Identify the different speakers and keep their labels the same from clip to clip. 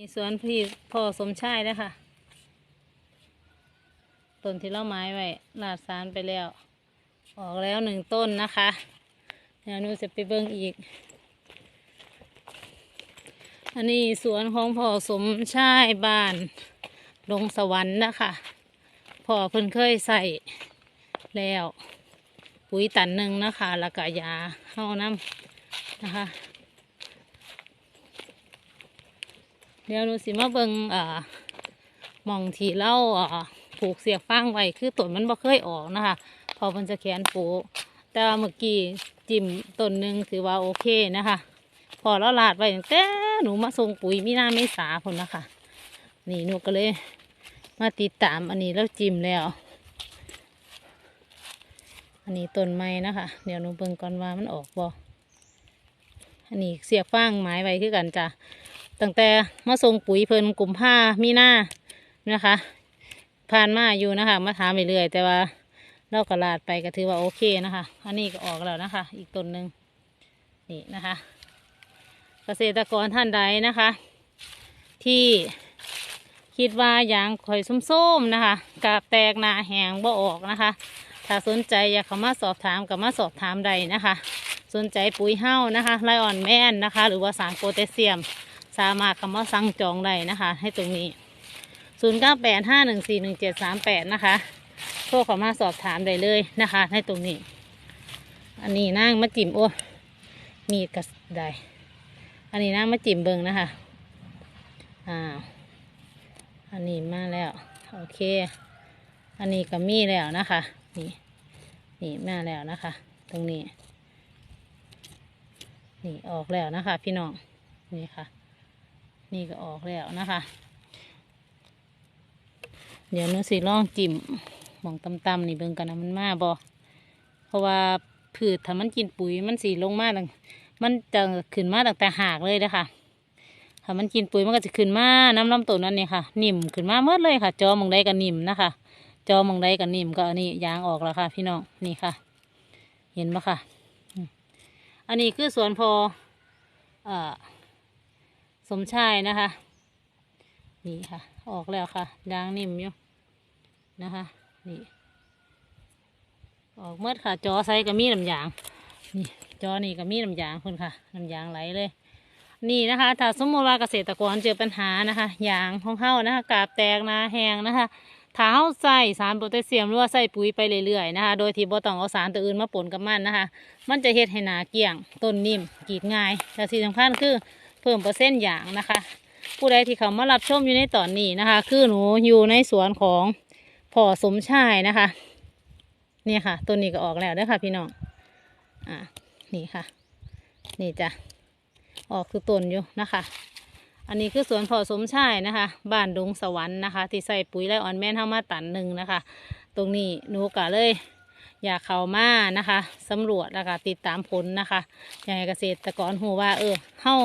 Speaker 1: นี่สวนพี่พ่อสมชายนะคะต้นที่เราไม้ไว้ลาดสารไปแล้ว ออกแล้วหนึ่งต้นนะคะเดี๋ยวหนูจะไปเบิ่งอีก อันนี้สวนของพ่อสมชายบ้านลงสวรรค์นะคะพ่อเพิ่นเคยใส่แล้ว ปุ๋ยตันหนึ่งนะคะแล้วก็ยาเข้าน้ำนะคะ เดี๋ยวหนูสิมาเบิงอ่าหมองที่เล่าอ่าผูกเสียกฟางไว้คือต้นมันบ่เคยออกนะคะ พอมันจะแขนปูแต่ว่าเมื่อกี้จิ้มต้นหนึ่งถือว่าโอเคนะคะ พอเราลาดไว้ตั้งแต่หนูมาส่งปุ๋ยมีนาเมษาคนนะคะ นี่หนูก็เลยมาติดตามอันนี้แล้วจิ้มแล้ว อันนี้ต้นไม้นะคะ เดี๋ยวหนูเบิ่งก่อนว่ามันออกบ่อันนี้เสียกฟางไม้ไว้คือกันจ้ะ ตั้งแต่มาส่งปุ๋ยเพิ่นกลุ่มผ้ามีหน้านะคะ ผ่านมาอยู่นะคะ มาถามไปเรื่อยแต่ว่าเรากระลาดไปก็ถือว่าโอเคนะคะ อันนี้ก็ออกแล้วนะคะ อีกต้นหนึ่งนี่นะคะ เกษตรกรท่านใดนะคะ ที่คิดว่ายางข่อยส้มๆนะคะกาบแตกหนาแหงบ่ออกนะคะ ถ้าสนใจอยากเข้ามาสอบถามกับมาสอบถามใดนะคะ สนใจปุ๋ยเห้านะคะไลออนแมนนะคะ หรือว่าสารโพแทสเซียม สามารถคำว่าสั่งจองได้นะคะ ให้ตรงนี้0 9 8 5 1 4 1 7 3 8นะคะโทรเข้ามาสอบถามได้เลยนะคะ ให้ตรงนี้ อันนี้นั่งมาจิ้มโอ้มีกระไดอันนี้นั่งมาจิ้มเบิงนะคะอ่าอันนี้มาแล้วโอเค อันนี้ก็มีแล้วนะคะนี่นี่มาแล้วนะคะ ตรงนี้ นี่ออกแล้วนะคะ พี่น้องนี่ค่ะ นี่ก็ออกแล้วนะคะ เดี๋ยวหนูสิลองจิ้มหมองตำๆนี่เบิ่งกันนะมันมาบ่เพราะว่าพืชถ้ามันกินปุ๋ยมันสีลงมาตั้งมันจะขึ้นมาตั้งแต่หากเลยนะคะถ้ามันกินปุ๋ยมันก็จะขึ้นมาน้ำลำต้นนั่นนี่ค่ะ นิ่มขึ้นมาเมื่อเลยค่ะ จอมองใดก็นิ่มนะคะ จอมองใดก็นิ่มก็อันนี้ยางออกแล้วค่ะ พี่น้องนี่ค่ะ เห็นไหมค่ะ อันนี้คือสวนพอเอ่อ สมชายนะคะ นี่ค่ะ ออกแล้วค่ะยางนิ่มอยู่นะคะ นี่ ออกเมื่อค่ะ จอไซก็มีน้ำยาง นี่จอนี่ก็มีน้ำยางคุณค่ะน้ำยางไหลเลย นี่นะคะถ้าสมมติว่าเกษตรกรเจอปัญหานะคะยางของเข้านะคะกาบแตกนาแหงนะคะถ้าเขาใส่สารโพแทสเซียมหรือว่าใส่ปุ๋ยไปเรื่อยๆนะคะ โดยที่บ่ต้องเอาสารตัวอื่นมาปนกับมันนะคะ มันจะเฮ็ดให้หนาเกี่ยงต้นนิ่มกีดง่ายและที่สำคัญคือ พิ่มเปอร์เซ็นต์อย่างนะคะ ผู้ใดที่เขามารับชมอยู่ในตอนนี้นะคะ คือหนูอยู่ในสวนของพ่อสมชายนะคะเนี่ยค่ะต้นนี้ก็ออกแล้วเด้อค่ะ พี่น้องอ่านี่ค่ะ นี่จ้ะออกคือต้นอยู่นะคะ อันนี้คือสวนพ่อสมชายนะคะ บ้านดงสวรรค์นะคะ ที่ใส่ปุ๋ยแลอ่อนแม่นเข้ามาตันหนึ่งนะคะ ตรงนี้หนูก็เลย อยากเข้ามานะคะสำรวจแล้วก็ติดตามผลนะคะอย่ากให้เกษตรกรหูว่า เออเฮา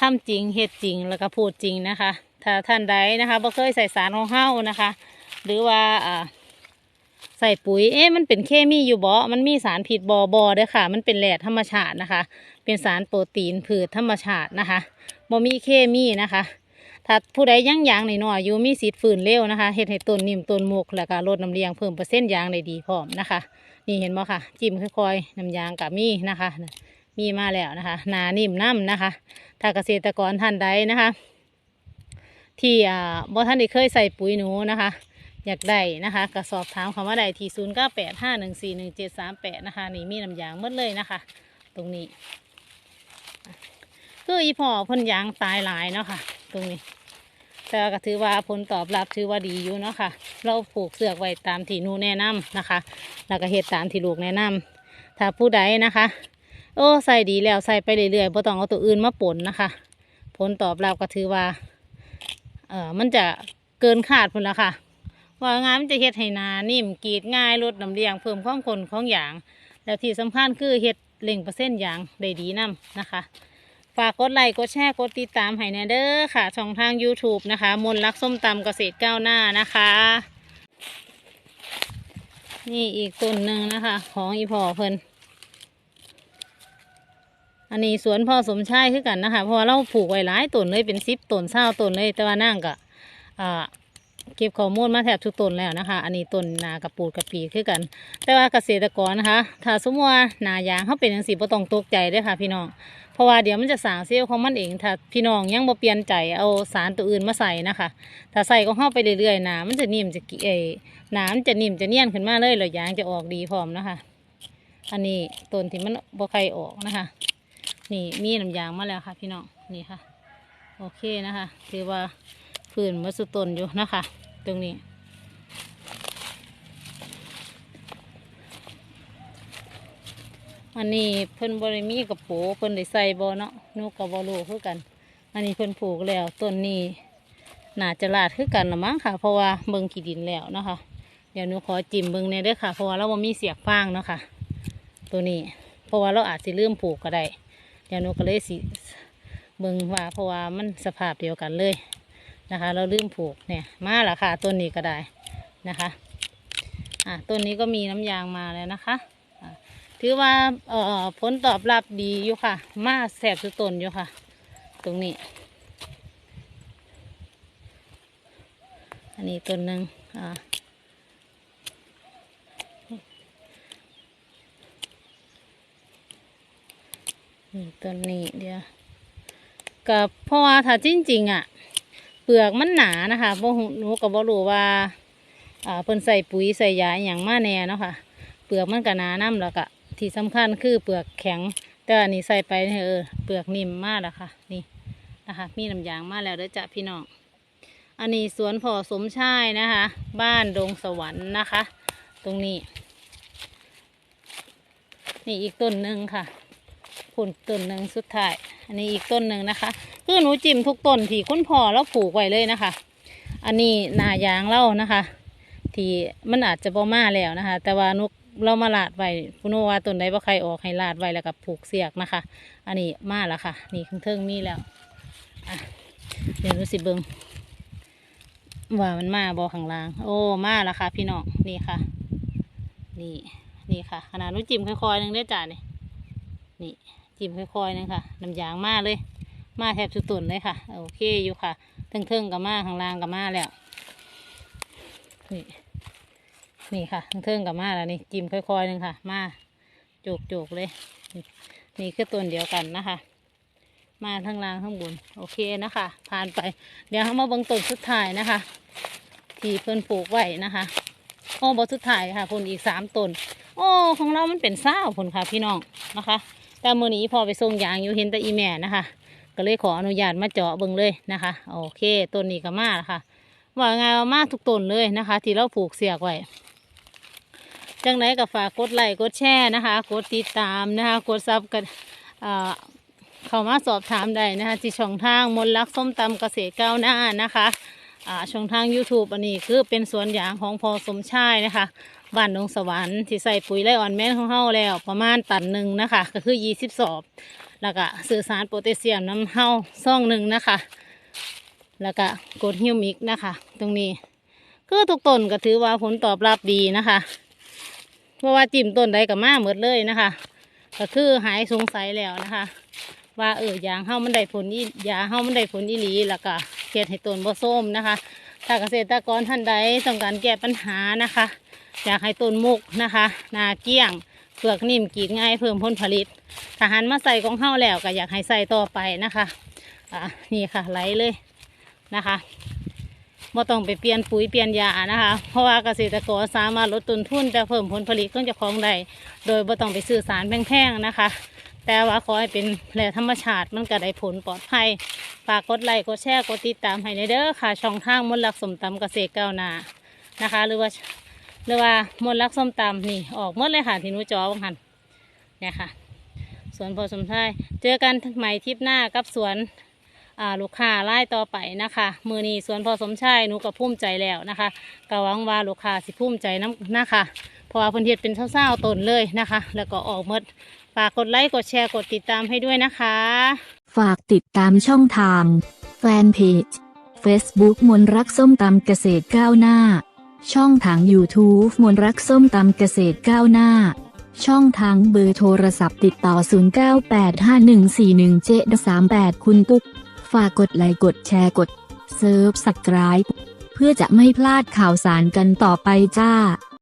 Speaker 1: ทำจริงเฮ็ดจริงแล้วก็พูดจริงนะคะ ถ้าท่านใดนะคะบ่เคยใส่สารของเฮานะคะ หรือว่าอ่าใส่ปุ๋ย เอ๊ะ มันเป็นเคมีอยู่บ่ มันมีสารผิดบ่บ่เด้อค่ะ มันเป็นแหล่ธรรมชาตินะคะ เป็นสารโปรตีนพืชธรรมชาตินะคะบ่มีเคมีนะคะ ถ้าผู้ใดยังยางหน่อยๆอยู่มีสิทธิ์ฝืนเร็วนะคะเฮ็ดให้ต้นนิ่มต้นมุกแล้วก็ลดน้ำเลี้ยงเพิ่มเปอร์เซ็นต์ยางได้ดีพร้อมนะคะ นี่เห็นบ่ค่ะ จิ้มค่อยๆน้ำยางกับมีนะคะ มีมาแล้วนะคะหนานิ่มน้ำนะคะ ถ้าเกษตรกรท่านใดนะคะ ที่อ่าบ่ท่านได้เคยใส่ปุ๋ยหนูนะคะ อยากได้นะคะก็สอบถามคำว่าใดที่ศูนย์เก้าแปดห้าหนึ่งสี่หนึ่งเจ็ดสามแปดนะคะนี่มีน้ำยางหมดเลยนะคะ ตรงนี้ คืออีพ่อพ่นยางตายหลายเนาะค่ะ ตรงนี้ แต่ก็ถือว่าผลตอบรับถือว่าดีอยู่เนาะค่ะ เราผูกเสือกไว้ตามที่นูแนะนำนะคะ แล้วก็เฮ็ดตามที่ลูกแนะนำถ้าผู้ใดนะคะ โอ้ใส่ดีแล้วใส่ไปเรื่อยๆบ่ต้องเอาตัวอื่นมาปนนะคะ ผลตอบรับก็ถือว่า เออมันจะเกินคาดพุ่นละค่ะ ว่างานมันจะเฮ็ดให้นานิ่มกรีดง่ายลดน้ำเลี้ยงเพิ่มความคนของอย่าง แล้วที่สำคัญคือเฮ็ดเล่งเปอร์เซ็นต์อย่างได้ดีนํนะคะ ฝากกดไลค์กดแชร์กดติดตามให้แน่เด้อค่ะ ช่องทาง YouTube นะคะ มนลักส้มตำเกษตรก้าวหน้านะคะ นี่อีกต้นหนึ่งนะคะ ของอีพ่อเพิ่นอันนี้สวนพ่อสมชายคือกันนะคะ เพราะว่าเราปลูกไว้หลายต้นเลยเป็นสิบต้นเศร้าต้นเลยแต่ว่านั่งก็อ่าเก็บข้อมูลมาแทบทุกต้นแล้วนะคะ อันนี้ต้นนากระปูดกระปีคือกัน แต่ว่าเกษตรกรนะคะ ถ้าสมมติว่านายางเขาเป็นอย่างสีบ่ต้องตกใจด้วยค่ะ พี่น้อง เพราะว่าเดี๋ยวมันจะสางเซลล์ของมันเองถ้าพี่น้องยังบ่เปลี่ยนใจเอาสารตัวอื่นมาใส่นะคะ ถ้าใส่ของเข้าไปเรื่อยๆหนามันจะนิ่มจะกเออหนาจะนิ่มจะเนียนขึ้นมาเลยแล้วยางจะออกดีพร้อมนะคะ อันนี้ต้นที่มันบ่ใครออกนะคะ นี่มีน้ำยางมาแล้วค่ะ พี่น้องนี่ค่ะ โอเคนะคะ ถือว่าพื้นมัสุต้นอยู่นะคะ ตรงนี้ อันนี้เพิ่นบริมีกับปูเพิ่นได้ใส่บ่เนาะนูกับบรูคือกัน อันนี้เพิ่นปลูกแล้วต้นนี้น่าจะลาดคือกันละมั้งค่ะ เพราะว่าเบิ่งขี้ดินแล้วนะคะเดี๋ยวหนูขอจิ้มเบิ่งในอยด้อค่ะ เพราะว่าเราบ่มีเสียกฟางเนาะค่ะ ตัวนี้ เพราะว่าเราอาจสิลืมปลูกก็ได้เดี๋ยวหนูก็เลยสิเบิ่งว่าเพราะว่ามันสภาพเดียวกันเลยนะคะ เราลืมปลูกเนี่ยมาละค่ะต้นนี้ก็ได้นะคะ อะต้นนี้ก็มีน้ำยางมาแล้วนะคะ ถือว่าเอ่อผลตอบรับดีอยู่ค่ะ มาแสบสุดตนอยู่ค่ะ ตรงนี้ อันนี้ต้นหนึ่งอ่านี่ต้นนี้เดียวกับเพราะว่าถ้าจริงๆอะ เปลือกมันหนานะคะเพวกหนูก็บ่รู้ว่าอ่าเพิ่นใส่ปุ๋ยใส่ยาอย่างมาแน่เนาะค่ะ เปลือกมันก็หนาน้ำแล้วก็ ที่สำคัญคือเปลือกแข็ง แต่อันนี้ใส่ไปเออเปลือกนิ่มมากแล้วค่ะ นี่นะคะ มีน้ำยางมาแล้วเด้อจ้ะพี่น้อง อันนี้สวนพ่อสมชายนะคะ บ้านดงสวรรค์นะคะ ตรงนี้ นี่อีกต้นหนึ่งค่ะผลต้นหนึ่งสุดท้าย อันนี้อีกต้นหนึ่งนะคะ คือหนูจิ้มทุกต้นที่คุณพ่อแล้วปลูกไว้เลยนะคะ อันนี้นายางเล่านะคะ ที่มันอาจจะบ่มาแล้วนะคะ แต่ว่านุก เรามาลาดไว้พุโนว่าต้นใดบ่ใครออกให้ลาดไว้แล้วก็ผูกเสียกนะคะ อันนี้มาแล้วค่ะ นี่เครื่องเทิงมีแล้วอะเดี๋ยวรู้สิเบิงว่ามันมาบ่ข้างล่าง โอ้มาแล้วค่ะ พี่น้องนี่ค่ะ นี่นี่ค่ะ ขนาดนุจิ้มค่อยๆหนึงได้จ้านี่นี่จิ้มค่อยๆหนึงค่ะน้ำยางมาเลย มาแทบสุดต้นเลยค่ะโอเคอยู่ค่ะเทิงๆกับมาข้างล่างกับมาแล้วนี่ นี่ค่ะเทิงกับมาแล้วนี่จิ้มค่อยๆหนึงค่ะ มาโจกเลย นี่คือต้นเดียวกันนะคะ มาทั้งล่างทั้งบนโอเคนะคะ ผ่านไป เดี๋ยวเรามาบิ่งต้นสุดท้ายนะคะ ที่เพิ่นปลูกไว้นะคะโอ้บสุดท้ายค่ะผลอีกสามต้นโอ้ของเรามันเป็นเศร้าผลค่ะพี่น้องนะคะ แต่มือนี้พอไปส่งยางอยู่เห็นแต่อีแม่นะคะ ก็เลยขออนุญาตมาเจาะเบิ่งเลยนะคะโอเคต้นนี้ก็มาค่ะว่าไงว่ามาทุกต้นเลยนะคะ ที่เราปลูกเสียกไว้ จังไหนก็ฝากกดไลค์กดแชร์นะคะ กดติดตามนะคะ กดซับกันเข้ามาสอบถามได้นะคะที่ช่องทางมนต์รักส้มตำเกษตรก้าวหน้านะคะช่องทาง YouTube อันนี้คือเป็นสวนยางของพอสมชายนะคะบ้านดงสวรรค์ที่ใส่ปุ๋ยไร่อ่อนแม่นของเฮาแล้วประมาณตันหนึ่งนะคะ ก็คือยี่สิบสอบ แล้วก็สื่อสารโพแทสเซียมน้ำเฮาซ่องหนึ่งนะคะ แล้วก็กดฮิวมิกนะคะ ตรงนี้ คือทุกต้นก็ถือว่าผลตอบรับดีนะคะ ราะว่าจิ้มต้นใดกับมาหมดเลยนะคะ ก็คือหายสงสัยแล้วนะคะ ว่าเออยางเฮามันได้ผลอียาเฮามันได้ผลอีหลีแล้วก็เฮ็ดให้ต้นบ่ส้มนะคะ ถ้าเกษตรกรท่านใดต้องการแก้ปัญหานะคะ อยากให้ต้นมุกนะคะนาเกี้ยงเปลือกนิ่มกีดง่ายเพิ่มผลผลิตถ้าหันมาใส่ของเฮาแล้วก็อยากให้ใส่ต่อไปนะคะอะนี่ค่ะไหลเลยนะคะ บ่ต้องไปเปลี่ยนปุ๋ยเปลี่ยนยานะคะ เพราะว่าเกษตรกรสามารถลดต้นทุนแต่เพิ่มผลผลิตของเจ้าของได้โดยบ่ต้องไปซื้อสารแพงๆนะคะ แต่ว่าขอให้เป็นแหล่ธรรมชาติมันก็ได้ผลปลอดภัยฝากกดไลค์กดแชร์กดติดตามให้ในเด้อค่ะ ช่องทางมนต์รักสมตำเกษตรก้าวหน้านะคะ หรือว่าหรือว่ามนต์รักส้มตำนี่ออกหมดเลยค่ะที่นูจอบังหันเนี่ยค่ะสวนพอสมชายเจอกันใหม่ทริปหน้ากับสวน ลูกค้าไล่ต่อไปนะคะ มือนี้สวนพอสมชายหนูก็ภูมิใจแล้วนะคะก็หวังว่าลูกค้าสิภูมิใจน้ำนะคะเพราะว่าพิ่นเฮ็ดเป็นเศร้าๆต้นเลยนะคะ แล้วก็ออกมดฝากกดไลค์กดแชร์กดติดตามให้ด้วยนะคะ
Speaker 2: ฝากติดตามช่องทาง แฟนเพจ Facebook มนรักส้มตำเกษตรก้าวหน้า ช่องทาง YouTube มนรักส้มตำเกษตรก้าวหน้า ช่องทางเบอร์โทรศัพท์ติดต่อ 0985141738 คุณตุ๊ก ฝากกดไลค์กดแชร์กดเซิร์ฟสไครเพื่อจะไม่พลาดข่าวสารกันต่อไปจ้า